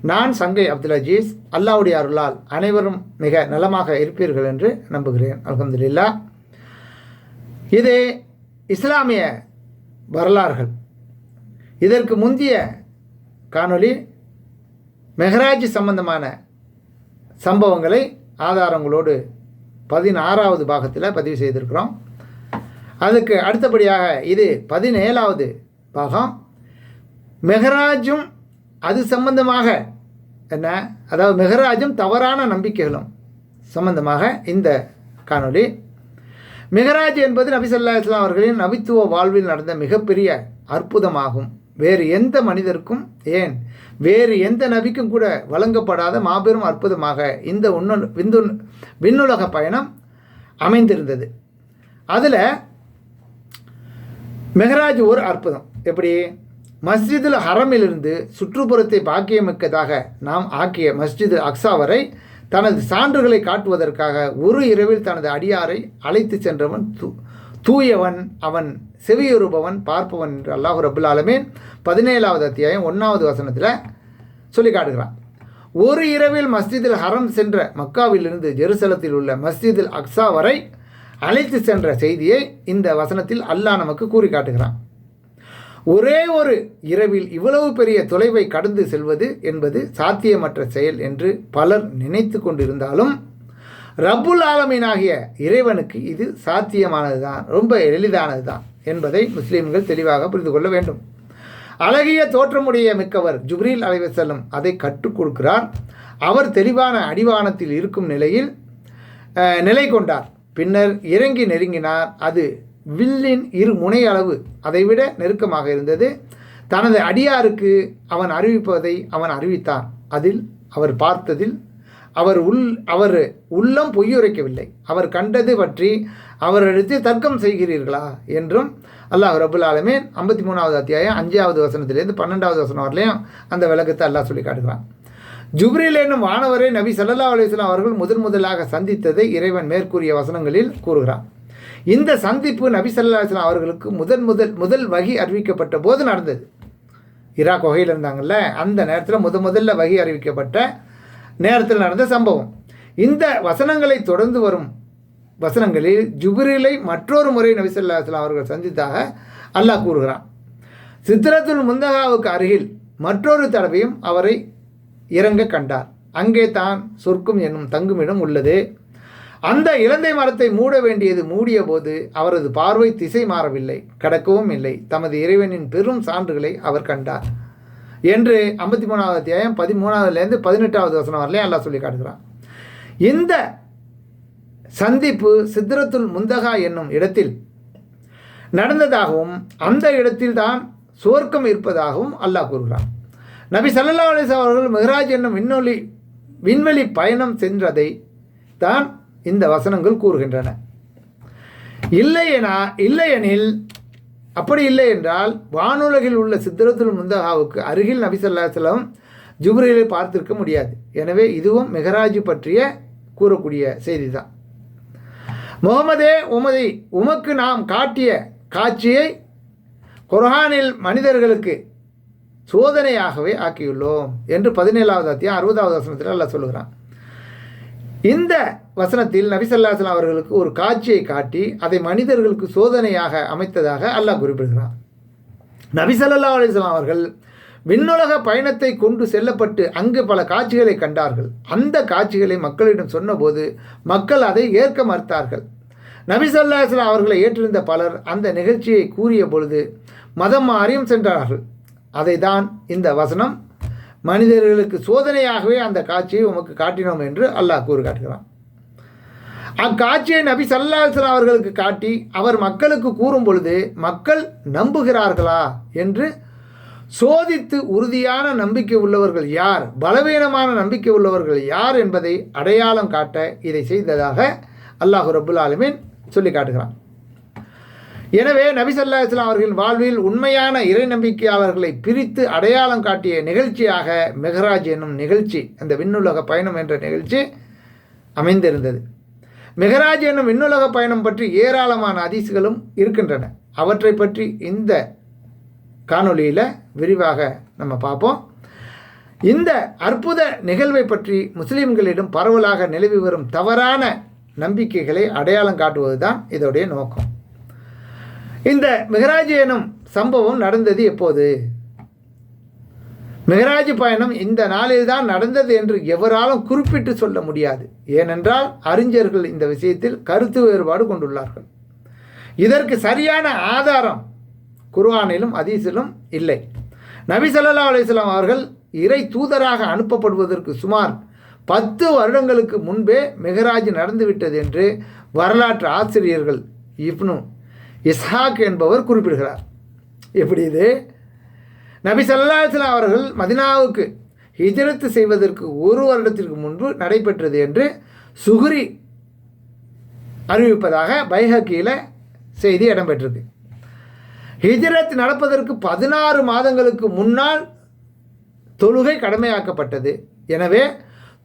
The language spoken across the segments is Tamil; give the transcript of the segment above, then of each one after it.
நான் சங்கை அப்துல் அஜீஸ் அல்லாவுடைய அருளால் அனைவரும் மிக நலமாக இருப்பீர்கள் என்று நம்புகிறேன். அலமதுல்லா இது இஸ்லாமிய வரலாறுகள். இதற்கு முந்திய காணொளி மெஹராஜ் சம்பந்தமான சம்பவங்களை ஆதாரங்களோடு பதினாறாவது பாகத்தில் பதிவு செய்திருக்கிறோம். அதுக்கு அடுத்தபடியாக இது பதினேழாவது பாகம். மெஹராஜும் அது சம்பந்தமாக என்ன? அதாவது மெகராஜும் தவறான நம்பிக்கைகளும் சம்பந்தமாக இந்த காணொளி. மெகராஜ் என்பது நபிசல்லா இஸ்லாம் அவர்களின் நபித்துவ வாழ்வில் நடந்த மிகப்பெரிய அற்புதமாகும். வேறு எந்த மனிதருக்கும் ஏன்? வேறு எந்த நபிக்கும் கூட வழங்கப்படாத மாபெரும் அற்புதமாக இந்த உன்னு விந்து விண்ணுலக பயணம் அமைந்திருந்தது. அதில் மெஹராஜ் ஒரு அற்புதம். எப்படி? மஸ்ஜிதுல் ஹரமிலிருந்து சுற்றுப்புறத்தை பாக்கியமிக்கதாக நாம் ஆக்கிய மஸ்ஜிது அக்ஸா வரை தனது சான்றுகளை காட்டுவதற்காக ஒரு இரவில் தனது அடியாரை அழைத்து சென்றவன் தூ தூயவன் அவன் செவியுறுபவன் பார்ப்பவன் என்று அல்லாஹு ரபுல் ஆலமீன் பதினேழாவது அத்தியாயம் ஒன்றாவது வசனத்தில் சொல்லி காட்டுகிறான். ஒரு இரவில் மஸ்ஜிதில் ஹரம் சென்ற மக்காவிலிருந்து ஜெருசலத்தில் உள்ள மஸ்ஜிதில் அக்ஸா வரை அழைத்து சென்ற செய்தியை இந்த வசனத்தில் அல்லாஹ் நமக்கு கூறி காட்டுகிறான். ஒரே ஒரு இரவில் இவ்வளவு பெரிய தொலைவை கடந்து செல்வது என்பது சாத்தியமற்ற செயல் என்று பலர் நினைத்து கொண்டிருந்தாலும் ரப்புல் ஆலமீனாகிய இறைவனுக்கு இது சாத்தியமானது தான் ரொம்ப எளிதானது தான் என்பதை முஸ்லீம்கள் தெளிவாக புரிந்து கொள்ள வேண்டும். அழகிய தோற்றமுடைய மிக்கவர் ஜுப்ரீல் அலைவசல்லம் அதை கற்றுக் கொடுக்கிறார். அவர் தெளிவான அடிவானத்தில் இருக்கும் நிலையில் நிலை கொண்டார். பின்னர் இறங்கி நெருங்கினார். அது வில்லின் இரு முனை அளவு அதைவிட நெருக்கமாக இருந்தது. தனது அடியாருக்கு அவன் அறிவிப்பதை அவன் அறிவித்தான். அதில் அவர் பார்த்ததில் அவர் உள் அவர் உள்ளம் பொய்யுரைக்கவில்லை. அவர் கண்டது பற்றி அவரிடத்தில் தர்க்கம் செய்கிறீர்களா? என்றும் அல்லாஹ் ரபுல் ஆலமே ஐம்பத்தி மூணாவது அத்தியாயம் அஞ்சாவது வசனத்திலேருந்து பன்னெண்டாவது வசனம் வரலையும் அந்த விளக்கத்தை அல்லாஹ் சொல்லி காட்டுகிறான். ஜுப்ரீல் என்னும் வானவரை நபி சல்லா அலுவலாம் அவர்கள் முதன் முதலாக சந்தித்ததை இறைவன் மேற்கூறிய வசனங்களில் கூறுகிறான். இந்த சந்திப்பு நபிசல்லாஸ்லாம் அவர்களுக்கு முதன் முதல் முதல் வகி அறிவிக்கப்பட்ட போது நடந்தது. இரா குகையில் இருந்தாங்கல்ல அந்த நேரத்தில் முத முதல்ல வகி அறிவிக்கப்பட்ட நேரத்தில் நடந்த சம்பவம். இந்த வசனங்களை தொடர்ந்து வரும் வசனங்களில் ஜுபிரிலை மற்றொரு முறை நபிசல்லாஸ்லாம் அவர்கள் சந்தித்தாக அல்லாஹ் கூறுகிறான். சித்ரத்துல் முந்தகாவுக்கு அருகில் மற்றொரு தடவையும் அவரை இறங்க கண்டார். அங்கே தான் சொர்க்கும் என்னும் தங்குமிடம் உள்ளது. அந்த இலந்தை மரத்தை மூட வேண்டியது மூடிய போது அவரது பார்வை திசை மாறவில்லை கடக்கவும் இல்லை. தமது இறைவனின் பெரும் சான்றுகளை அவர் கண்டார். என்று ஐம்பத்தி மூணாவது அத்தியாயம் பதிமூணாவதுலேருந்து பதினெட்டாவது வசனம் வரலையும் அல்லாஹ் சொல்லி காட்டுகிறான். இந்த சந்திப்பு சித்திரத்துல் முந்தகா என்னும் இடத்தில் நடந்ததாகவும் அந்த இடத்தில் தான் சுவர்க்கம் இருப்பதாகவும் அல்லாஹ் கூறுகிறான். நபி சல்லா அலிஸ் அவர்கள் மெஹராஜ் என்னும் விண்ணொலி விண்வெளி பயணம் சென்றதை தான் இந்த வசனங்கள் கூறுகின்றன. இல்லையெனா இல்லையெனில் அப்படி இல்லை என்றால் வானுலகில் உள்ள சித்திரத்துல் முந்தகாவுக்கு அருகில் நபிசல்லாசலம் ஸல்லல்லாஹு பார்த்திருக்க முடியாது. எனவே இதுவும் மெஹராஜ் பற்றிய கூறக்கூடிய செய்தி தான் முகமதே உமதை உமக்கு நாம் காட்டிய காட்சியை குர்ஹானில் மனிதர்களுக்கு சோதனையாகவே ஆக்கியுள்ளோம் என்று பதினேழாவது அத்தியம் அறுபதாவது வசனத்தில் அல்ல சொல்லுகிறான். இந்த வசனத்தில் நபிசல்லாஸ்லாம் அவர்களுக்கு ஒரு காட்சியை காட்டி அதை மனிதர்களுக்கு சோதனையாக அமைத்ததாக அல்லாஹ் குறிப்பிடுகிறார் நபிசல்லா அலிஸ்லாம் அவர்கள் விண்ணுலக பயணத்தை கொண்டு செல்லப்பட்டு அங்கு பல காட்சிகளை கண்டார்கள். அந்த காட்சிகளை மக்களிடம் சொன்னபோது மக்கள் அதை ஏற்க மறுத்தார்கள். நபிசல்லாஸ்லாம் அவர்களை ஏற்றிருந்த பலர் அந்த நிகழ்ச்சியை கூறிய பொழுது மதம் மாறியும் சென்றார்கள். அதை தான் இந்த வசனம் மனிதர்களுக்கு சோதனையாகவே அந்த காட்சியை உமக்கு காட்டினோம் என்று அல்லாஹ் கூறு காட்டுகிறான் அக்காட்சியை நபி சல்லாஹ் அவர்களுக்கு காட்டி அவர் மக்களுக்கு கூறும் பொழுது மக்கள் நம்புகிறார்களா என்று சோதித்து உறுதியான நம்பிக்கை உள்ளவர்கள் யார் பலவீனமான நம்பிக்கை உள்ளவர்கள் யார் என்பதை அடையாளம் காட்ட இதை செய்ததாக அல்லாஹு ரபுல் ஆலமீன் சொல்லி காட்டுகிறான் எனவே நபிசல்லா இஸ்லாம் அவர்களின் வாழ்வில் உண்மையான இறை நம்பிக்கையாளர்களை பிரித்து அடையாளம் காட்டிய நிகழ்ச்சியாக மெஹராஜ் என்னும் நிகழ்ச்சி அந்த விண்ணுலக பயணம் என்ற நிகழ்ச்சி அமைந்திருந்தது. மெஹராஜ் என்னும் விண்ணுலக பயணம் பற்றி ஏராளமான அதிசுகளும் இருக்கின்றன. அவற்றை பற்றி இந்த காணொளியில் விரிவாக நம்ம பார்ப்போம். இந்த அற்புத நிகழ்வை பற்றி முஸ்லீம்களிடம் பரவலாக நிலவி வரும் தவறான நம்பிக்கைகளை அடையாளம் காட்டுவது தான் இதோடைய நோக்கம். இந்த மெஹராஜ் எனும் சம்பவம் நடந்தது எப்போது? மெஹராஜ் பயணம் இந்த நாளில்தான் நடந்தது என்று எவராலும் குறிப்பிட்டு சொல்ல முடியாது. ஏனென்றால் அறிஞர்கள் இந்த விஷயத்தில் கருத்து வேறுபாடு கொண்டுள்ளார்கள். இதற்கு சரியான ஆதாரம் குர்ஆனிலும் அதீசிலும் இல்லை. நபி ஸல்லல்லாஹு அவர்கள் இறை தூதராக அனுப்பப்படுவதற்கு சுமார் பத்து வருடங்களுக்கு முன்பே மெஹராஜ் நடந்துவிட்டது என்று வரலாற்று ஆசிரியர்கள் இப்னு இஸ்ஹாக் என்பவர் குறிப்பிடுகிறார். எப்படி இது? நபி ஸல்லல்லாஹு அவர்கள் மதினாவுக்கு ஹிஜரத்து செய்வதற்கு ஒரு வருடத்திற்கு முன்பு நடைபெற்றது என்று சுகுரி அறிவிப்பதாக பைஹக்கியில் செய்தி இடம்பெற்றிருக்கு. ஹிஜரத் நடப்பதற்கு பதினாறு மாதங்களுக்கு முன்னால் தொழுகை கடமையாக்கப்பட்டது. எனவே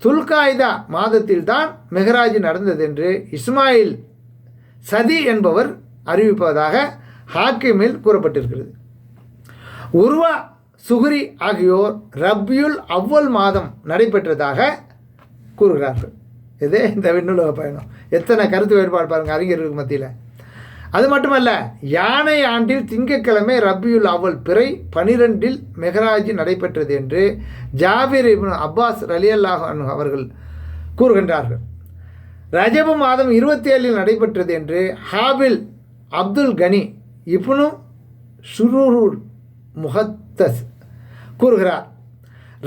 துல்காய்தா மாதத்தில்தான் மெஹராஜ் நடந்தது என்று இஸ்மாயில் சதி என்பவர் அறிவிப்பதாக ஹாக்கிமில் கூறப்பட்டிருக்கிறது. உருவா சுகுரி ஆகியோர் ரப்யுல் அவ்வல் மாதம் நடைபெற்றதாக கூறுகிறார்கள். இதே இந்த விண்ணுலக பயணம். எத்தனை கருத்து வேறுபாடு பாருங்கள் அறிஞர்களுக்கு மத்தியில். அது மட்டுமல்ல யானை ஆண்டில் திங்கட்கிழமை ரபியுல் அவ்வல் பிறை பனிரெண்டில் மெஹராஜ் நடைபெற்றது என்று ஜாபிர் இப்னு அப்பாஸ் ரலியல்லாஹ் அவர்கள் கூறுகின்றார்கள். ரஜபு மாதம் இருபத்தி ஏழில் நடைபெற்றது என்று ஹாபில் அப்துல் கனி இப்னு சுரூர் முஹத்தஸ் கூறுகிறார்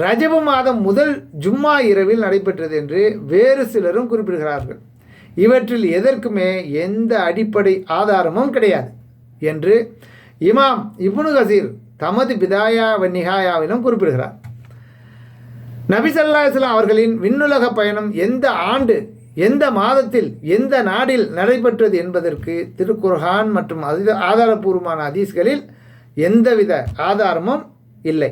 ரஜப மாதம் முதல் ஜும்மா இரவில் நடைபெற்றது என்று வேறு சிலரும் குறிப்பிடுகிறார்கள். இவற்றில் எதற்குமே எந்த அடிப்படை ஆதாரமும் கிடையாது என்று இமாம் இப்னு கசீர் தமது பிதாயா வன்னிகாயாவிலும் குறிப்பிடுகிறார். நபி ஸல்லல்லாஹு அவர்களின் விண்ணுலக பயணம் எந்த ஆண்டு எந்த மாதத்தில் எந்த நாடில் நடைபெற்றது என்பதற்கு திருக்குர்ஹான் மற்றும் அது ஆதாரபூர்வமான அதீஸ்களில் எந்தவித ஆதாரமும் இல்லை.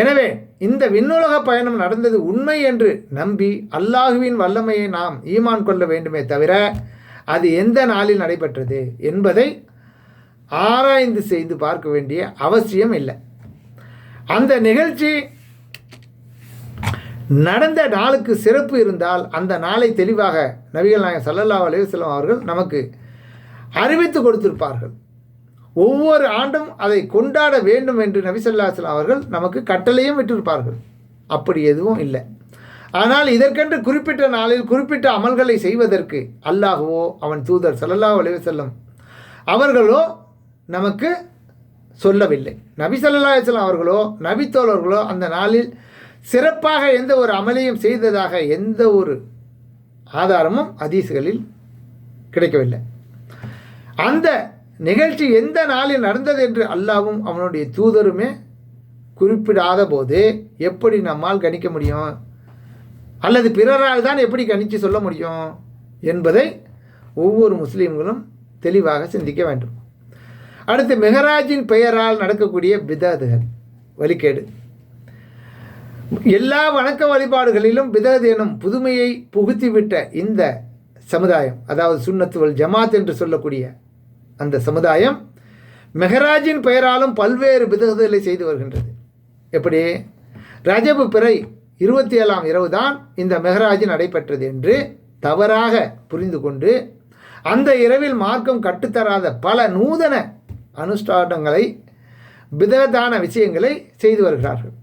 எனவே இந்த விண்ணுலக பயணம் நடந்தது உண்மை என்று நம்பி அல்லாஹுவின் வல்லமையை நாம் ஈமான் கொள்ள வேண்டுமே தவிர அது எந்த நாளில் நடைபெற்றது என்பதை ஆராய்ந்து செய்து பார்க்க வேண்டிய அவசியம் இல்லை. அந்த நிகழ்ச்சி நடந்த நாளுக்கு சிறப்பு இருந்தால் அந்த நாளை தெளிவாக நபிகள் நாயகம் சல்லல்லா அலைஹி அவர்கள் நமக்கு அறிவித்து கொடுத்திருப்பார்கள். ஒவ்வொரு ஆண்டும் அதை கொண்டாட வேண்டும் என்று நபி ஸல்லல்லாஹு அவர்கள் நமக்கு கட்டளையும் விட்டிருப்பார்கள். அப்படி எதுவும் இல்லை. ஆனால் இதற்கென்று குறிப்பிட்ட நாளில் குறிப்பிட்ட அமல்களை செய்வதற்கு அல்லாஹுவோ அவன் தூதர் சல்லல்லா அலைஹி வஸல்லம் அவர்களோ நமக்கு சொல்லவில்லை. நபி ஸல்லல்லாஹு அலைஹி அவர்களோ நபித்தோழர்களோ அந்த நாளில் சிறப்பாக எந்த ஒரு அமலையும் செய்ததாக எந்த ஒரு ஆதாரமும் அதீசுகளில் கிடைக்கவில்லை. அந்த நிகழ்ச்சி எந்த நாளில் நடந்தது என்று அல்லாவும் அவனுடைய தூதருமே குறிப்பிடாத போது எப்படி நம்மால் கணிக்க முடியும்? அல்லது பிறரால் தான் எப்படி கணித்து சொல்ல முடியும்? என்பதை ஒவ்வொரு முஸ்லீம்களும் தெளிவாக சிந்திக்க வேண்டும். அடுத்து மெஹராஜின் பெயரால் நடக்கக்கூடிய பிதாதுகள் வழிகேடு. எல்லா வணக்க வழிபாடுகளிலும் பிதத் எனும் புதுமையை புகுத்திவிட்ட இந்த சமுதாயம் அதாவது சுண்ணத்துவல் ஜமாத் என்று சொல்லக்கூடிய அந்த சமுதாயம் மெஹராஜின் பெயராலும் பல்வேறு பிதகுதலை செய்து வருகின்றது. எப்படி? ரஜபு பிறை இருபத்தி ஏழாம் இரவு தான் இந்த மெஹராஜ் நடைபெற்றது என்று தவறாக புரிந்து கொண்டு அந்த இரவில் மார்க்கம் கட்டுத்தராத பல நூதன அனுஷ்டானங்களை பிதத்தான விஷயங்களை செய்து வருகிறார்கள்.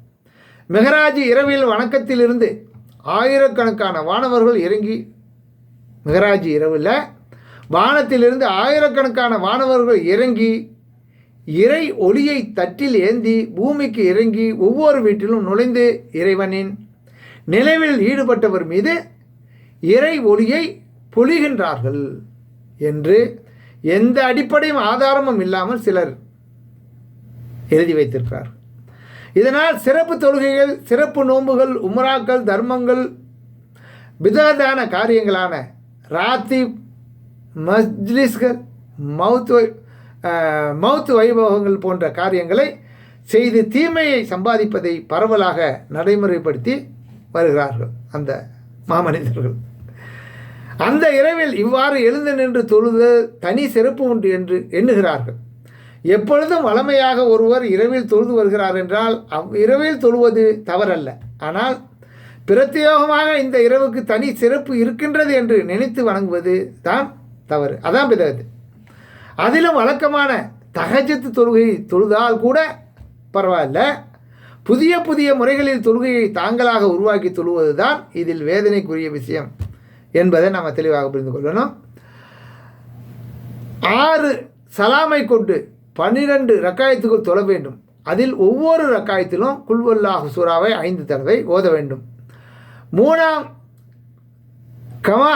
மெகராஜ் இரவில் வணக்கத்திலிருந்து ஆயிரக்கணக்கான வானவர்கள் இறங்கி மெஹராஜ் இரவில் வானத்திலிருந்து ஆயிரக்கணக்கான வானவர்கள் இறங்கி இறை ஒளியை தட்டில் ஏந்தி பூமிக்கு இறங்கி ஒவ்வொரு வீட்டிலும் நுழைந்து இறைவனின் நிலவில் ஈடுபட்டவர் மீது இறை ஒளியை பொழிகின்றார்கள் என்று எந்த அடிப்படையும் ஆதாரமும் இல்லாமல் சிலர் எழுதி வைத்திருக்கிறார் இதனால் சிறப்பு தொழுகைகள் சிறப்பு நோன்புகள் உமராக்கள் தர்மங்கள் விதவிதான காரியங்களான ராத்தி மஜ்லிஸ்கள் மவுத் வை- வைபவங்கள் போன்ற காரியங்களை செய்து தீமையை சம்பாதிப்பதை பரவலாக நடைமுறைப்படுத்தி வருகிறார்கள் அந்த மாமனிதர்கள். அந்த இரவில் இவ்வாறு எழுந்து நின்று தொழுது தனி சிறப்பு உண்டு என்று எண்ணுகிறார்கள். எப்பொழுதும் வளமையாக ஒருவர் இரவில் தொழுது வருகிறார் என்றால் அவ் இரவில் தொழுவது தவறல்ல. ஆனால் பிரத்யேகமாக இந்த இரவுக்கு தனி சிறப்பு இருக்கின்றது என்று நினைத்து வணங்குவது தான் தவறு. அதான் பிதத்து அதிலும் வழக்கமான தகஜத்து தொழுகை தொழுதால் கூட பரவாயில்ல. புதிய புதிய முறைகளில் தொழுகையை தாங்களாக உருவாக்கி தொழுவது தான் இதில் வேதனைக்குரிய விஷயம் என்பதை நம்ம தெளிவாக புரிந்து கொள்ளணும். ஆறு சலாமை கொண்டு பன்னிரண்டு ரக்காயத்துக்குள் தொழ வேண்டும். அதில் ஒவ்வொரு ரக்காயத்திலும் குல்வல்லாஹு சூறாவை ஐந்து தடவை ஓத வேண்டும். மூணாம் கமா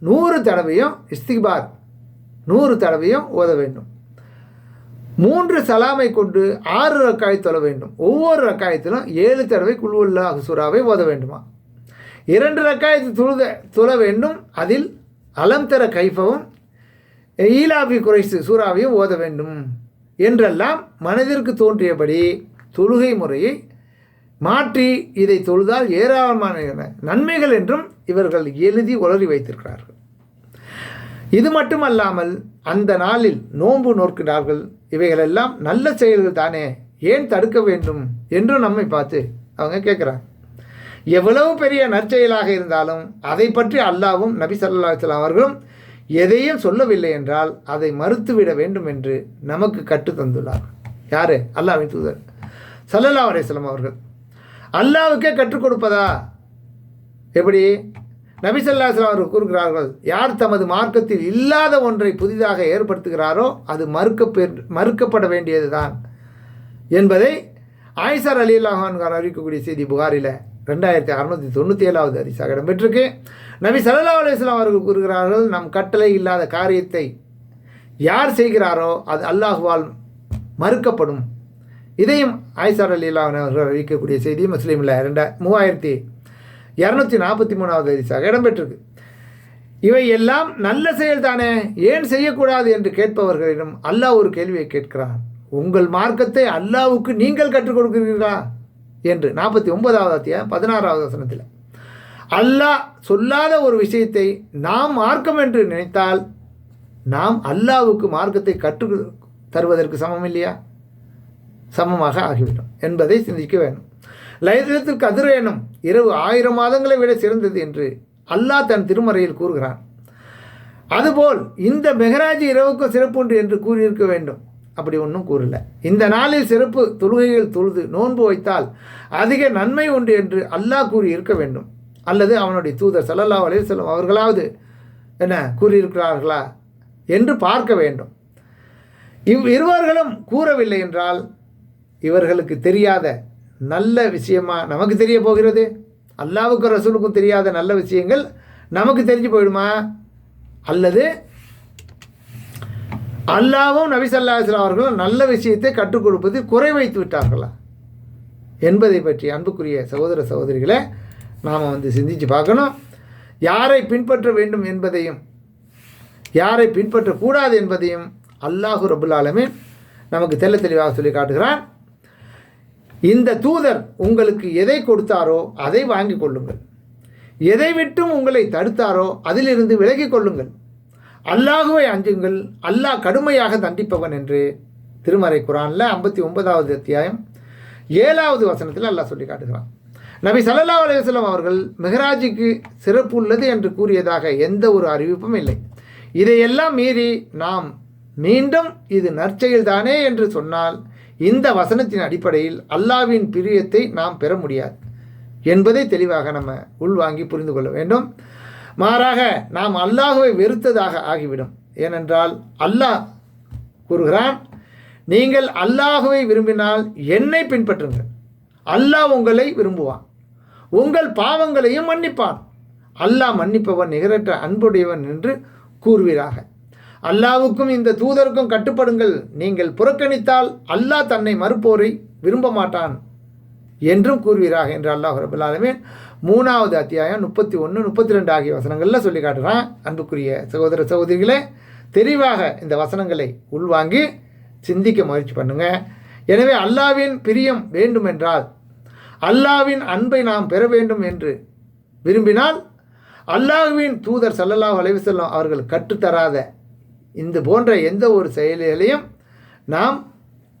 நூறு தடவையும் இஸ்திக்பார் நூறு தடவையும் ஓத வேண்டும். மூன்று சலாமை கொண்டு ஆறு ரக்காய் தொழ வேண்டும். ஒவ்வொரு ரக்காயத்திலும் ஏழு தடவை குல்வல்லாஹு சூறாவை ஓத வேண்டுமா? இரண்டு ரக்காயத்து துழுத துள வேண்டும். அதில் அலம்தர கைஃபவும் ஈலாபி குறைசு சூறாவையும் ஓத வேண்டும். என்றெல்லாம் மனதிற்கு தோன்றியபடி தொழுகை முறையை மாற்றி இதை தொழுதால் ஏராளமான நன்மைகள் என்றும் இவர்கள் எழுதி உளறி வைத்திருக்கிறார்கள். இது மட்டுமல்லாமல் அந்த நாளில் நோன்பு நோக்கிறார்கள் இவைகளெல்லாம் நல்ல செயல்கள் தானே ஏன் தடுக்க வேண்டும் என்றும் நம்மை பார்த்து அவங்க கேட்குறாங்க. எவ்வளவு பெரிய நற்செயலாக இருந்தாலும் அதை பற்றி அல்லாவும் நபி சல்லா அலைஹி அவர்களும் எதையும் சொல்லவில்லை என்றால் அதை மறுத்துவிட வேண்டும் என்று நமக்கு கற்று தந்துள்ளார். யாரு? அல்லாவின் தூதர். சல்லல்லா அலைஹி அவர்கள். அல்லாவுக்கே கற்றுக் கொடுப்பதா? எப்படி? நபி ஸல்லல்லாஹு அவர்கள் கூறுகிறார்கள் யார் தமது மார்க்கத்தில் இல்லாத ஒன்றை புதிதாக ஏற்படுத்துகிறாரோ அது மறுக்க மறுக்கப்பட வேண்டியதுதான் என்பதை ஆயிசார் அலி அல்லாஹான் அறிவிக்கக்கூடிய செய்தி புகாரில் ரெண்டாயிரத்தி அறுநூற்றி தொண்ணூற்றி ஏழாவது அரிசாக இடம்பெற்றிருக்கு. நபி சல்லா அலுவலாம் அவர்கள் கூறுகிறார்கள் நம் கட்டளை இல்லாத காரியத்தை யார் செய்கிறாரோ அது அல்லாஹுவால் மறுக்கப்படும். இதையும் ஐசார் அலி அவர்கள் அறிவிக்கக்கூடிய செய்தி முஸ்லீமில் ரெண்டா மூவாயிரத்தி இரநூத்தி நாற்பத்தி மூணாவது அரிசாக இடம்பெற்றிருக்கு. இவை எல்லாம் நல்ல செயல் தானே ஏன் செய்யக்கூடாது என்று கேட்பவர்களிடம் அல்லாஹ் ஒரு கேள்வியை கேட்கிறான். உங்கள் மார்க்கத்தை அல்லாவுக்கு நீங்கள் கற்றுக் கொடுக்கிறீர்களா? என்று நாற்பத்தி ஒன்பதாவது அத்தியாயம் பதினாறாவது வசனத்தில். அல்லாஹ் சொல்லாத ஒரு விஷயத்தை நாம் மார்க்கம் என்று நினைத்தால் நாம் அல்லாவுக்கு மார்க்கத்தை கற்று தருவதற்கு சமம் இல்லையா? சமமாக ஆகிவிடும் என்பதை சிந்திக்க வேண்டும். லைலத்தில் கதிர் எனும் இரவு ஆயிரம் மாதங்களை விட சிறந்தது என்று அல்லாஹ் தன் திருமறையில் கூறுகிறான். அதுபோல் இந்த மெகராஜ் இரவுக்கும் சிறப்பு உண்டு என்று கூறியிருக்க வேண்டும். அப்படி ஒன்றும் கூறல. இந்த நாளில் சிறப்பு தொழுகைகள் தொழுது நோன்பு வைத்தால் அதிக நன்மை உண்டு என்று அல்லாஹ் கூறி இருக்க வேண்டும். அல்லது அவனுடைய தூதர் சல்லல்லா அலைஹி அவர்களாவது என்ன கூறியிருக்கிறார்களா என்று பார்க்க வேண்டும். இவ் இருவர்களும் கூறவில்லை என்றால் இவர்களுக்கு தெரியாத நல்ல விஷயமா நமக்கு தெரிய போகிறது? அல்லாவுக்கும் ரசூலுக்கும் தெரியாத நல்ல விஷயங்கள் நமக்கு தெரிஞ்சு போயிடுமா? அல்லது அல்லாவும் நபி அவர்களும் நல்ல விஷயத்தை கற்றுக் கொடுப்பது குறை வைத்து விட்டார்களா? என்பதை பற்றி அன்புக்குரிய சகோதர சகோதரிகளை நாம் வந்து சிந்தித்து பார்க்கணும். யாரை பின்பற்ற வேண்டும் என்பதையும் யாரை பின்பற்றக்கூடாது என்பதையும் அல்லாஹு ரபுல் ஆலமீன் நமக்கு தெள்ள தெளிவாக சொல்லி காட்டுகிறான். இந்த தூதர் உங்களுக்கு எதை கொடுத்தாரோ அதை வாங்கி கொள்ளுங்கள். எதை விட்டும் உங்களை தடுத்தாரோ அதிலிருந்து விலகிக் கொள்ளுங்கள். அல்லாஹுவை அஞ்சுங்கள் அல்லாஹ் கடுமையாக தண்டிப்பவன் என்று திருமறை குரானில் ஐம்பத்தி ஒன்பதாவது அத்தியாயம் ஏழாவது வசனத்தில் அல்லாஹ் சொல்லி காட்டுகிறான். நபி சல்லா அலுவலம் அவர்கள் மெஹராஜுக்கு சிறப்பு உள்ளது என்று கூறியதாக எந்த ஒரு அறிவிப்பும் இல்லை. இதையெல்லாம் மீறி நாம் மீண்டும் இது நற்செயல்தானே என்று சொன்னால் இந்த வசனத்தின் அடிப்படையில் அல்லாவின் பிரியத்தை நாம் பெற முடியாது என்பதை தெளிவாக நம்ம உள்வாங்கி புரிந்து கொள்ள வேண்டும். மாறாக நாம் அல்லாஹுவை வெறுத்ததாக ஆகிவிடும். ஏனென்றால் அல்லாஹ் கூறுகிறான் நீங்கள் அல்லாஹுவை விரும்பினால் என்னை பின்பற்றுங்கள். அல்லாஹ் உங்களை விரும்புவான். உங்கள் பாவங்களையும் மன்னிப்பான். அல்லாஹ் மன்னிப்பவன் நிகரற்ற அன்புடையவன் என்று கூறுவீராக. அல்லாவுக்கும் இந்த தூதருக்கும் கட்டுப்படுங்கள். நீங்கள் புறக்கணித்தால் அல்லாஹ் தன்னை மறுப்போரை விரும்ப மாட்டான் என்றும் கூறுவீராக என்று அல்லாஹ் ரபுல் ஆலமீன் மூணாவது அத்தியாயம் முப்பத்தி ஒன்று முப்பத்தி ரெண்டு ஆகிய வசனங்களில் சொல்லி காட்டுறான். அன்புக்குரிய சகோதர சகோதரிகளே தெளிவாக இந்த வசனங்களை உள்வாங்கி சிந்திக்க முயற்சி பண்ணுங்கள் எனவே அல்லாவின் பிரியம் வேண்டுமென்றால் அல்லாவின் அன்பை நாம் பெற வேண்டும் என்று விரும்பினால் அல்லாஹ்வின் தூதர் சல்லல்லாஹ் அலைவசல்லாம் அவர்கள் கற்றுத்தராத இந்த போன்ற எந்த ஒரு செயல்களையும் நாம்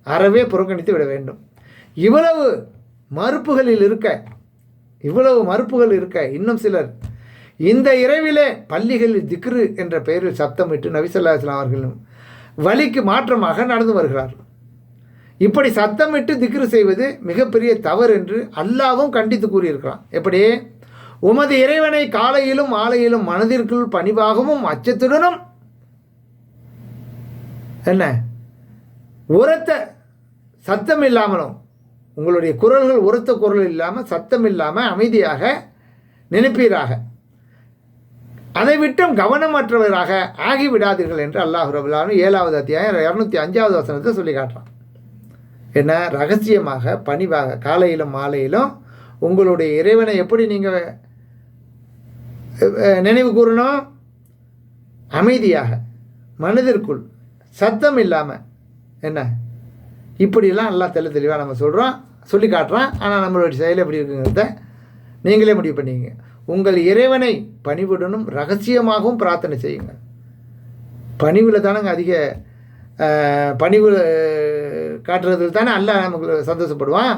அறவே புறக்கணித்து விட வேண்டும். இவ்வளவு மறுப்புகளில் இருக்க இவ்வளவு மறுப்புகள் இருக்க இன்னும் சிலர் இந்த இரவிலே பள்ளிகளில் திக்ரு என்ற பெயரில் சப்தமிட்டு நபிசல்லாஸ்லாம் அவர்களும் வழிக்கு மாற்றமாக நடந்து வருகிறார்கள். இப்படி சத்தமிட்டு திக்ரு செய்வது மிகப்பெரிய தவறு என்று அல்லாவும் கண்டித்து கூறியிருக்கிறான். எப்படி? உமது இறைவனை காலையிலும் மாலையிலும் மனதிற்குள் பணிவாகவும் அச்சத்துடனும் என்ன? உரத்த சத்தம் இல்லாமலும் உங்களுடைய குரல்கள் உரத்த குரல் இல்லாமல் சத்தம் இல்லாமல் அமைதியாக நினைப்பீராக. அதை விட்டும் கவனமற்றவராக ஆகிவிடாதீர்கள் என்று அல்லாஹ் ரபுல்லானு ஏழாவது அத்தியாயம் இரநூத்தி அஞ்சாவது வசனத்தை சொல்லி காட்டுறான். என்ன? ரகசியமாக பணிவாக காலையிலும் மாலையிலும் உங்களுடைய இறைவனை எப்படி நீங்கள் நினைவு கூறணும்? அமைதியாக மனதிற்குள் சத்தம் இல்லாமல் என்ன? இப்படிலாம் நல்லா தெளி தெளிவாக நம்ம சொல்கிறோம் சொல்லி காட்டுறோம். ஆனால் நம்மளுடைய செயல் எப்படி இருக்குங்கிறத நீங்களே முடிவு பண்ணிங்க உங்கள் இறைவனை பணிவுடனும் ரகசியமாகவும் பிரார்த்தனை செய்யுங்க. பணிவில் தானங்க அதிக பணிவு காட்டுறதுல தானே அல்ல நமக்கு சந்தோஷப்படுவான்?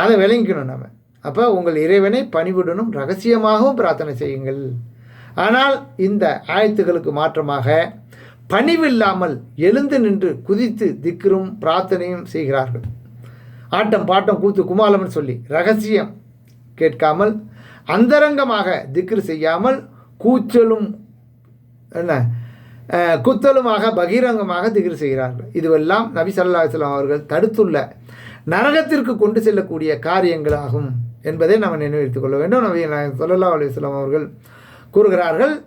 அதை விளங்கிக்கணும் நம்ம. அப்போ உங்கள் இறைவனை பணிவுடனும் ரகசியமாகவும் பிரார்த்தனை செய்யுங்கள். ஆனால் இந்த ஆயத்துகளுக்கு மாற்றமாக பணிவில்லாமல் எழுந்து நின்று குதித்து திக்கரும் பிரார்த்தனையும் செய்கிறார்கள். ஆட்டம் பாட்டம் கூத்து குமாலம்னு சொல்லி ரகசியம் கேட்காமல் அந்தரங்கமாக திக்ரு செய்யாமல் கூச்சலும் என்ன குத்தலுமாக பகிரங்கமாக திகிர் செய்கிறார்கள். இதுவெல்லாம் நபி சல்லா இஸ்லாம் அவர்கள் தடுத்துள்ள நரகத்திற்கு கொண்டு செல்லக்கூடிய காரியங்களாகும் என்பதை நாம் நினைவித்துக் கொள்ள வேண்டும். நபி சொல்லல்லா அலுவலாம் அவர்கள் கூறுகிறார்கள்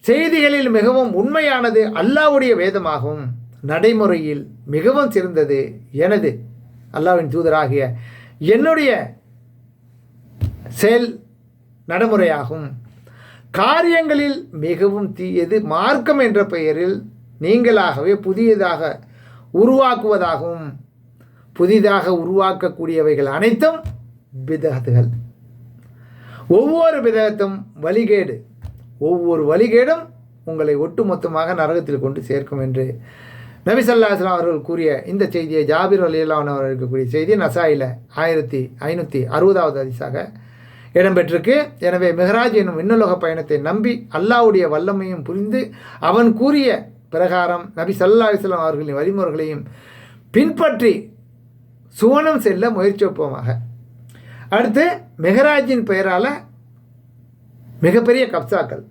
செய்திகளில் மிகவும் உண்மையானது அல்லாஹ்வுடைய வேதமாகவும் நடைமுறையில் மிகவும் சிறந்தது எனது அல்லாவின் தூதராகிய என்னுடைய செயல் நடைமுறையாகும். காரியங்களில் மிகவும் தீயது மார்க்கம் என்ற பெயரில் நீங்களாகவே புதியதாக உருவாக்குவதாகவும் புதிதாக உருவாக்கக்கூடியவைகள் அனைத்தும் விதகத்துகள் ஒவ்வொரு விதகத்தும் வழிகேடு. ஒவ்வொரு வழிகேடும் உங்களை ஒட்டுமொத்தமாக நரகத்தில் கொண்டு சேர்க்கும் என்று நபிசல்லாஸ்லாம் அவர்கள் கூறிய இந்த செய்தியை ஜாபிர் அலியல்லான் அவர்கள் இருக்கக்கூடிய செய்தி நசாயில் ஆயிரத்தி ஐநூற்றி அறுபதாவது அதிசாக இடம்பெற்றிருக்கு. எனவே மெஹராஜ் என்னும் விண்ணுலக பயணத்தை நம்பி அல்லாவுடைய வல்லமையும் புரிந்து அவன் கூறிய பிரகாரம் நபி சல்லா அலிஸ்லாம் அவர்களின் வழிமுறைகளையும் பின்பற்றி சுவனம் செல்ல முயற்சிப்போமாக. அடுத்து மெஹராஜின் பெயரால் மிகப்பெரிய கப்சாக்கள்.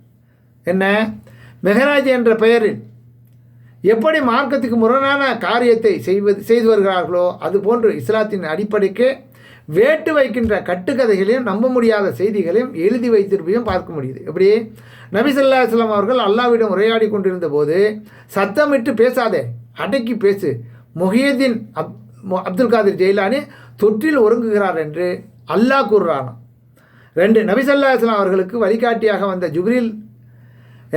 என்ன? மெஹராஜ் என்ற பெயரில் எப்படி மார்க்கத்துக்கு முரணான காரியத்தை செய்வது செய்து வருகிறார்களோ அதுபோன்று இஸ்லாத்தின் அடிப்படைக்கு வேட்டு வைக்கின்ற கட்டுக்கதைகளையும் நம்ப முடியாத செய்திகளையும் எழுதி வைத்திருப்பையும் பார்க்க முடியுது. எப்படி? நபிசல்லா இஸ்லாம் அவர்கள் அல்லாவிடம் உரையாடி கொண்டிருந்த போது சத்தமிட்டு பேசாதே அடக்கி பேசு. முஹியதீன் அப் அப்துல் காதிர் ஜெயிலானி தொற்றில் ஒருங்குகிறார் என்று அல்லாஹ் கூறுறானாம் ரெண்டு நபிசல்லா இஸ்லாம் அவர்களுக்கு வழிகாட்டியாக வந்த ஜுப்ரீல்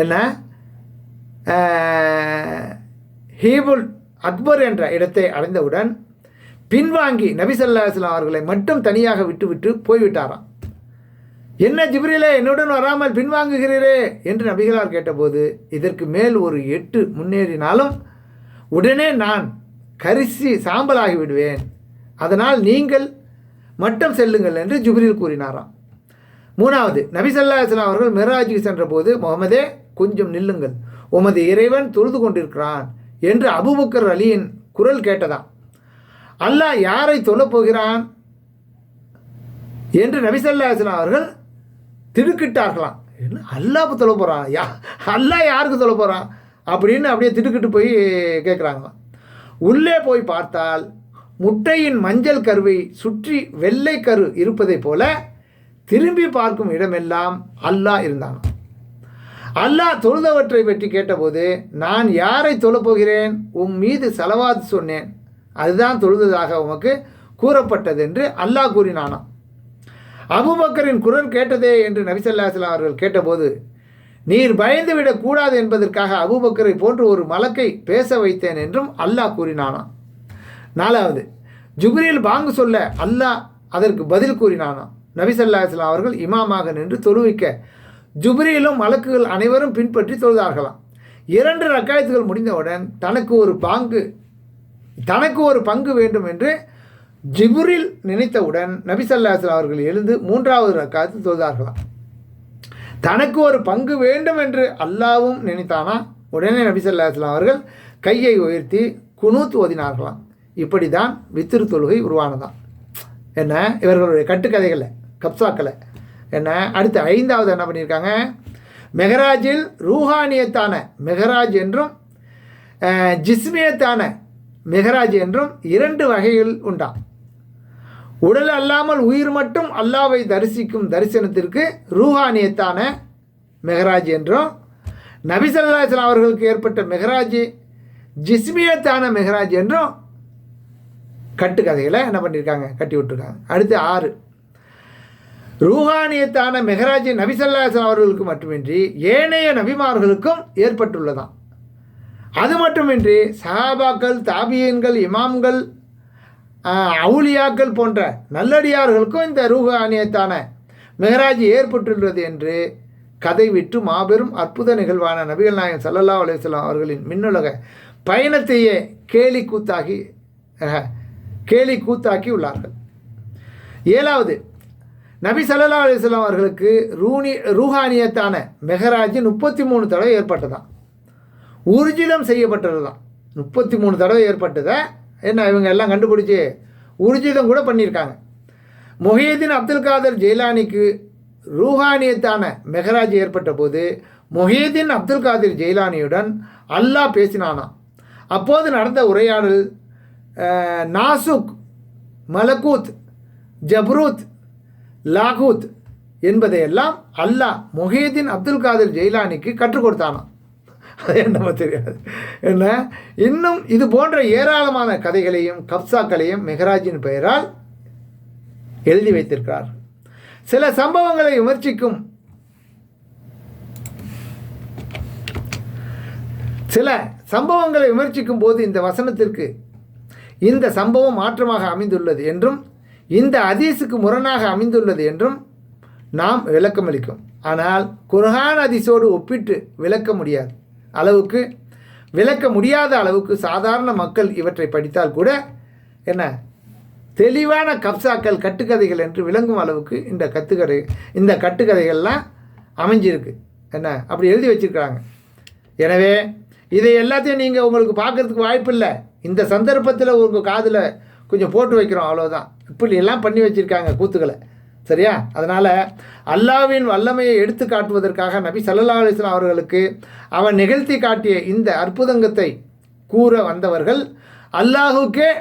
என்ன? ஹீபுல் அக்பர் என்ற இடத்தை அடைந்தவுடன் பின்வாங்கி நபிசல்லாஸ்லாம் அவர்களை மட்டும் தனியாக விட்டுவிட்டு போய்விட்டாராம். என்ன ஜிப்ரிலே என்னுடன் வராமல் பின்வாங்குகிறீரே என்று நபிகளார் கேட்டபோது இதற்கு மேல் ஒரு எட்டு முன்னேறினாலும் உடனே நான் கரிசி சாம்பலாகி விடுவேன். அதனால் நீங்கள் மட்டும் செல்லுங்கள் என்று ஜிப்ரில் கூறினாராம். மூணாவது நபி ஸல்லல்லாஹு அவர்கள் மெராஜுக்கு சென்றபோது முகமதே கொஞ்சம் நில்லுங்கள். உமது இறைவன் தொழுது கொண்டிருக்கிறான் என்று அபுபக்கர் அலியின் குரல் கேட்டதாம். அல்லாஹ் யாரை தொழப் போகிறான்? என்று நபிசல்லாஸ்லாம் அவர்கள் திடுக்கிட்டார்களாம். என்ன அல்லாஹ் சொல்ல போகிறான் யா அல்லாஹ் யாருக்கு சொல்ல போகிறான் அப்படின்னு அப்படியே திடுக்கிட்டு போய் கேட்குறாங்களாம் உள்ளே போய் பார்த்தால் முட்டையின் மஞ்சள் கருவை சுற்றி வெள்ளை கரு இருப்பதைப் போல திரும்பி பார்க்கும் இடமெல்லாம் அல்லாஹ் இருந்தான் அல்லாஹ் தொழுதவற்றை பற்றி கேட்டபோது நான் யாரை தொழப்போகிறேன் உன் மீது செலவாது சொன்னேன். அதுதான் தொழுததாக உமக்கு கூறப்பட்டது என்று அல்லாஹ் கூறினானா. அபுபக்கரின் குரல் கேட்டதே என்று நபிசல்லாஸ்லாம் அவர்கள் கேட்டபோது நீர் பயந்து விடக்கூடாது என்பதற்காக அபுபக்கரை போன்று ஒரு மலக்கை பேச வைத்தேன் என்றும் அல்லாஹ் கூறினானா. நாலாவது ஜுப்ரீல் பாங்கு சொல்ல அல்லாஹ் அதற்கு பதில் கூறினானா. நபிசல்லா இஸ்லாம் அவர்கள் இமாமாக நின்று தொழுவிக்க ஜுப்ரியிலும் மலக்குகள் அனைவரும் பின்பற்றி தொழுதார்களாம். இரண்டு ரக்காயத்துகள் முடிந்தவுடன் தனக்கு ஒரு பாங்கு தனக்கு ஒரு பங்கு வேண்டும் என்று ஜிபுரில் நினைத்தவுடன் நபிசல்லாஸ்லாம் அவர்கள் எழுந்து மூன்றாவது ரக்காத்து தொழுதார்களாம். தனக்கு ஒரு பங்கு வேண்டும் என்று அல்லாவும் நினைத்தானா? உடனே நபிசல்லாஸ்லாம் அவர்கள் கையை உயர்த்தி குனூத் ஓதினார்களாம். இப்படி தான் வித்திரு தொழுகை உருவானதான் என்ன? இவர்களுடைய கட்டுக்கதைகளை கப்சாக்களை. என்ன? அடுத்து ஐந்தாவது என்ன பண்ணியிருக்காங்க? மெகராஜில் ரூஹானியத்தான மெகராஜ் என்றும் ஜிஸ்மியத்தான மெகராஜ் என்றும் இரண்டு வகைகள் உண்டாம். உடல் அல்லாமல் உயிர் மட்டும் அல்லாவை தரிசிக்கும் தரிசனத்திற்கு ரூஹானியத்தான மெஹராஜ் என்றும் நபிசல்லாஸ்லாம் அவர்களுக்கு ஏற்பட்ட மெஹராஜ் ஜிஸ்மியத்தான மெஹராஜ் என்றும் கட்டுக்கதைகளை என்ன பண்ணியிருக்காங்க கட்டி விட்டுருக்காங்க. அடுத்து ஆறு. ரூஹானியத்தான மெஹராஜ் நபிசல்லாஸ்லாம் அவர்களுக்கு மட்டுமின்றி ஏனைய நபிமார்களுக்கும் ஏற்பட்டுள்ளதாம். அது மட்டுமின்றி சஹாபாக்கள் தாபியன்கள் இமாம்கள் அவுலியாக்கள் போன்ற நல்லடியார்களுக்கும் இந்த ரூஹானியத்தான மெஹராஜ் ஏற்பட்டுள்ளது என்று கதை விட்டு மாபெரும் அற்புத நிகழ்வான நபிகள் நாயகம் சல்லல்லா அலுவலாம் அவர்களின் மின்னுலக பயணத்தையே கேலி கூத்தாகி கேலி கூத்தாக்கி உள்ளார்கள். ஏழாவது நபி சல்லா அலுவலாம் அவர்களுக்கு ரூனி ரூஹானியத்தான மெஹராஜ் முப்பத்தி மூணு தடவை ஏற்பட்டதான் ஊர்ஜிதம் செய்யப்பட்டது தான் முப்பத்தி மூணு தடவை ஏற்பட்டதை என்ன இவங்க எல்லாம் கண்டுபிடிச்சி ஊர்ஜிதம் கூட பண்ணியிருக்காங்க. மொஹீதீன் அப்துல் காதர் ஜெயிலானிக்கு ரூஹானியத்தான மெஹராஜ் ஏற்பட்ட போது மொஹீதீன் அப்துல் காதிர் ஜெயிலானியுடன் அல்லாஹ் பேசினானாம் அப்போது நடந்த உரையாடல் நாசுக் மலக்கூத் ஜப்ரூத் லாகூத் என்பதையெல்லாம் அல்லாஹ் மொஹீதீன் அப்துல் காதிர் ஜெயிலானிக்கு கற்றுக் கொடுத்தானான் அது என்னமோ தெரியாது? என்ன? இன்னும் இது போன்ற ஏராளமான கதைகளையும் கப்சாக்களையும் மெஹராஜின் பெயரால் எழுதி வைத்திருக்கிறார். சில சம்பவங்களை விமர்சிக்கும் சில சம்பவங்களை விமர்சிக்கும் போது இந்த வசனத்திற்கு இந்த சம்பவம் மாற்றமாக அமைந்துள்ளது என்றும் இந்த அதீஸுக்கு முரணாக அமைந்துள்ளது என்றும் நாம் விளக்கமளிக்கும். ஆனால் குர்ஹான் அதிசோடு ஒப்பிட்டு விளக்க முடியாது. அளவுக்கு விளக்க முடியாத அளவுக்கு சாதாரண மக்கள் இவற்றை படித்தால் கூட என்ன? தெளிவான கப்சாக்கள் கட்டுக்கதைகள் என்று விளங்கும் அளவுக்கு இந்த கத்துக்கதை இந்த கட்டுக்கதைகள்லாம் அமைஞ்சிருக்கு. என்ன? அப்படி எழுதி வச்சிருக்கிறாங்க. எனவே இதை எல்லாத்தையும் நீங்கள் உங்களுக்கு பார்க்கறதுக்கு வாய்ப்பு இல்லை. இந்த சந்தர்ப்பத்தில் உங்கள் காதில் கொஞ்சம் போட்டு வைக்கிறோம் அவ்வளோதான் இப்படி எல்லாம் பண்ணி வச்சுருக்காங்க கூத்துக்களை. சரியா? அதனால் அல்லாவின் வல்லமையை எடுத்து காட்டுவதற்காக நபி சல்லா அலிஸ்லாம் அவர்களுக்கு அவன் நிகழ்த்தி காட்டிய இந்த அற்புதங்கத்தை கூற வந்தவர்கள் அல்லாஹுக்கே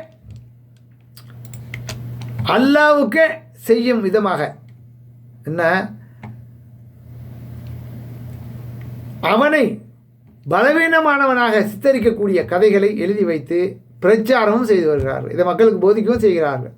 அல்லாவுக்கே செய்யும் விதமாக. என்ன? அவனை பலவீனமானவனாக சித்தரிக்கக்கூடிய கதைகளை எழுதி வைத்து பிரச்சாரமும் செய்து வருகிறார்கள். இதை மக்களுக்கு போதிக்கவும் செய்கிறார்கள்.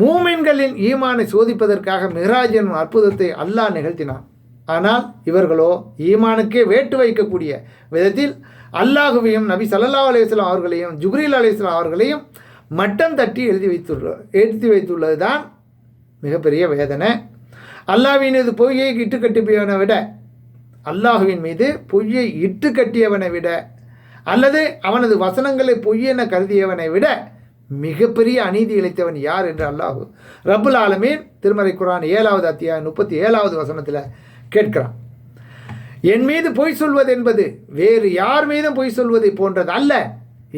மூமின்களின் ஈமானை சோதிப்பதற்காக மிஹராஜ் எனும் அற்புதத்தை அல்லாஹ் நிகழ்த்தினான். ஆனால் இவர்களோ ஈமானுக்கே வேட்டு வைக்கக்கூடிய விதத்தில் அல்லாஹுவையும் நபி சல்லா அலையம் அவர்களையும் ஜுப்ரீல் அலையம் அவர்களையும் மட்டம் தட்டி எழுதி வைத்துள்ள எழுதி வைத்துள்ளது தான் மிகப்பெரிய வேதனை. அல்லாஹ்வினது பொய்யை இட்டு கட்டிப்பியவனை விட அல்லாஹுவின் மீது பொய்யை இட்டு கட்டியவனை விட அல்லது அவனது வசனங்களை பொய்யென கருதியவனை விட மிகப்பெரிய அநீதி இழைத்தவன் யார் என்று அல்லாஹு ரபுல் ஆலமீன் திருமறை குரான் ஏழாவது அத்தியாயம் முப்பத்தி ஏழாவது வசனத்தில் கேட்கிறான். என் மீது பொய் சொல்வது என்பது வேறு யார் மீதும் பொய் சொல்வதை போன்றது அல்ல.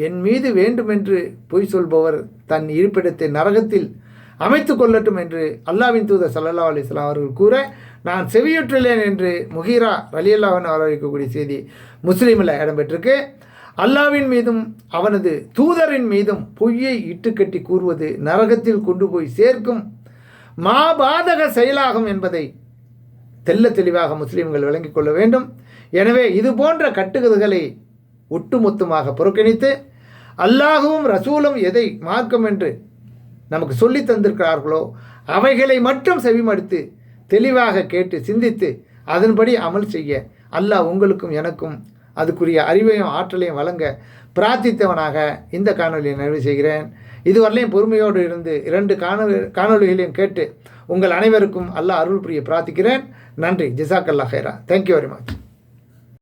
என் மீது வேண்டுமென்று பொய் சொல்பவர் தன் இருப்பிடத்தை நரகத்தில் அமைத்து கொள்ளட்டும் என்று அல்லாவின் தூதர் சல்லல்லா அலிஸ்லாம் அவர்கள் கூற நான் செவியுற்றுள்ளேன் என்று முஹீரா ரலியல்லாவன் வரவேற்கக்கூடிய செய்தி முஸ்லீமில் இடம்பெற்றிருக்கு. அல்லாவின் மீதும் அவனது தூதரின் மீதும் பொய்யை இட்டுக்கட்டி கூறுவது நரகத்தில் கொண்டு போய் சேர்க்கும் மாபாதக செயலாகும் என்பதை தெல்ல தெளிவாக முஸ்லீம்கள் விளங்கிக் கொள்ள வேண்டும். எனவே இது போன்ற கட்டுகதைகளை ஒட்டுமொத்தமாக புறக்கணித்து அல்லாஹுவும் ரசூலும் எதை மார்க்கம் என்று நமக்கு சொல்லி தந்திருக்கிறார்களோ அவைகளை மட்டும் செவிமடுத்து தெளிவாக கேட்டு சிந்தித்து அதன்படி அமல் செய்ய அல்லாஹ் உங்களுக்கும் எனக்கும் அதுக்குரிய அறிவையும் ஆற்றலையும் வழங்க பிரார்த்தித்தவனாக இந்த காணொலியை நிறைவு செய்கிறேன். இதுவரையிலையும் பொறுமையோடு இருந்து இரண்டு காணொலி காணொலிகளையும் கேட்டு உங்கள் அனைவருக்கும் அல்லாஹ் அருள் புரிய பிரார்த்திக்கிறேன். நன்றி. ஜிசாக் அல்லா ஹேரா தேங்க்யூ வெரி மச்